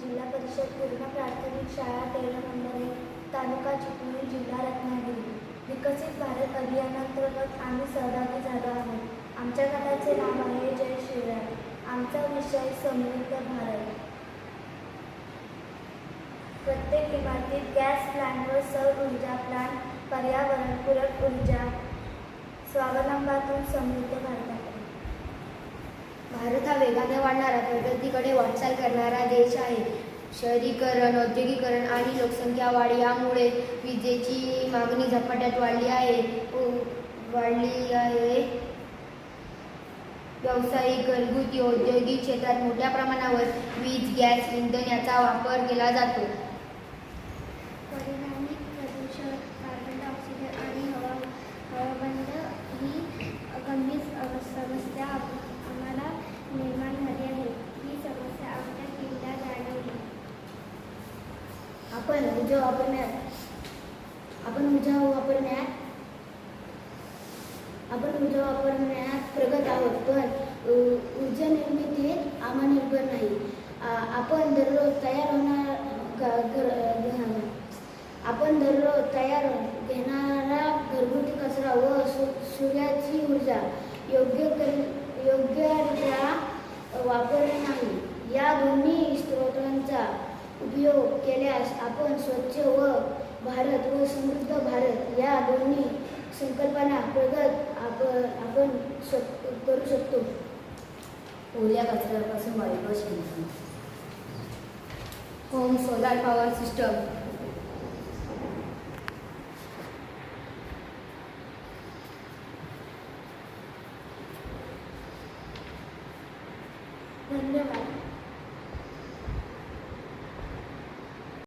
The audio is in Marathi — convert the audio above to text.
जिल्हा परिषद पूर्ण प्राथमिक शाळा तेलमंडळे तालुका चिपळूण जिल्हा रत्नागिरी. विकसित भारत अभियानांतर्गत आम्ही सहभागी झालो आहोत. आमच्या गटाचे नाव आहे जय शिवराय आमचा विषय समृद्ध भारत. प्रत्येक इमारतीत गॅस प्लांट व सौर ऊर्जा प्लांट पर्यावरणपूरक ऊर्जा स्वावलंबातून समृद्ध भारतात वेगाने वाढणारा प्रगतीकडे वाटचाल करणारा देश आहे. शहरीकरण औद्योगिकरण आणि लोकसंख्या वाढ यामुळे विजेची मागणी झपाट्यात वाढली आहे. वाढली आहे. व्यावसायिक घरगुती औद्योगिक क्षेत्रात मोठ्या प्रमाणावर वीज गॅस इंधन याचा वापर केला जातो. परिणामी आपण ऊर्जा वापरण्यात आपण ऊर्जा वापरण्यात आपण ऊर्जा वापरण्यात प्रगत आहोत पण उ- ऊर्जा निर्मितीत आत्मनिर्भर नाही. आपण दररोज तयार होणार आपण दररोज तयार घेणारा घरगुती कचरा व सूर्याची ऊर्जा योग्य कर योग्यरित्या वापरणे नाही. या दोन्ही स्रोतांचा उपयोग केल्यास आपण स्वच्छ व भारत व समृद्ध भारत या दोन्ही संकल्पना प्रगत आपण आपण करू शकतो. ओल्या कचऱ्यापासून वायू होम सोलार पॉवर सिस्टम. धन्यवाद.